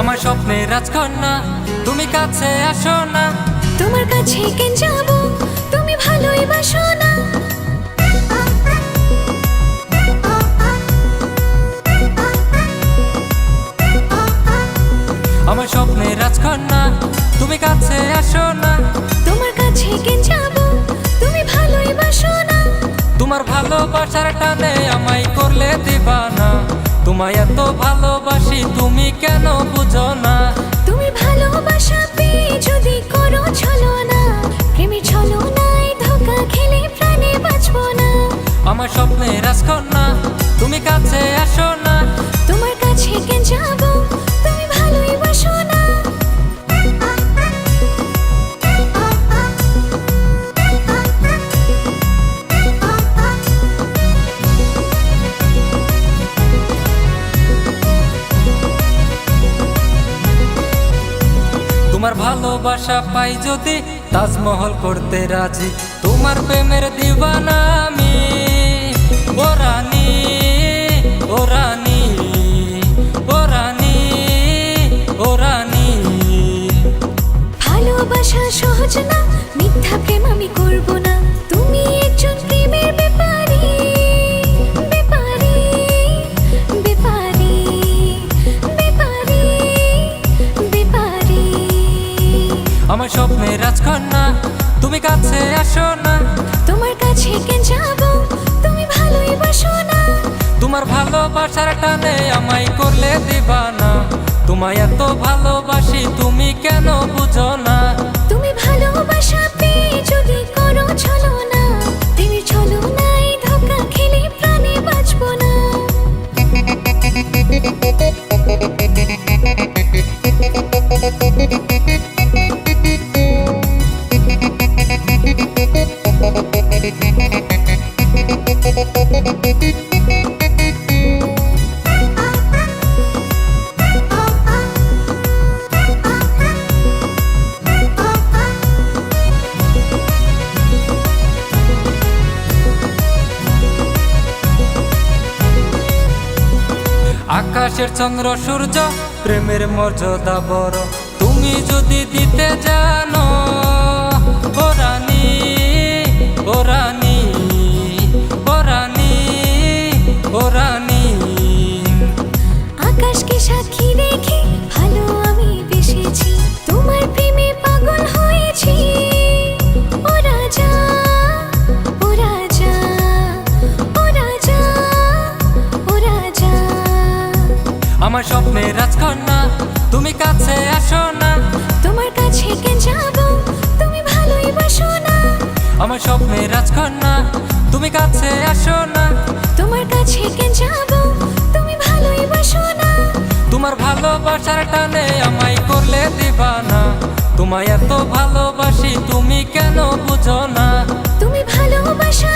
আমার স্বপ্নের রাজকন্যা তুমি কাছে আসো না। তোমার কাছে কেন যাব? তুমি ভালোই বাসো না। আমার স্বপ্নের রাজকন্যা তুমি কাছে আসো না। তোমার কাছে কেন যাব? তুমি ভালোই বাসো না। তোমার ভালোবাসার টানে আমায় করলে দিবানা। তোমায় এত ভালোবাসি তুমি কেন বুঝো না? তুমি ভালোবাসা পেয়ে যদি করো ছলো না প্রেমে ছলো নাই ধোকা খেলে প্রাণে বাঁচবো না। আমার স্বপ্নের রাজকন্যা ভালোবাসা পাই যদি তাজমহল করতে রাজি। তোমার প্রেমের দিবানা আমি। ও রানী ও রানী। আমার স্বপ্নের রাজকন্যা। তুমি কাছে আসো না। তোমার কাছে কে যাব? তুমি ভালোই বাসো না। তোমার ভালোবাসার টানে আমায় করলে দিবানা। তোমায় এত ভালোবাসি তুমি আকাশের চন্দ্র সূর্য প্রেমের মর্যাদা বড়। তুমি যদি দিতে জানো আমার স্বপ্নের রাজকন্যা তুমি কাছে আসো না। তোমার কাছে কেন যাব? তুমি ভালোই বাসো না। আমার রাজকন্যা তুমি কাছে আসো না। তোমার কাছে কেন যাব? তুমি ভালোই বাসো না। তোমার ভালোবাসার টানে আমায় করলে দিবানা। তোমায় এত ভালোবাসি তুমি কেন বুঝো না। তুমি ভালোবাসা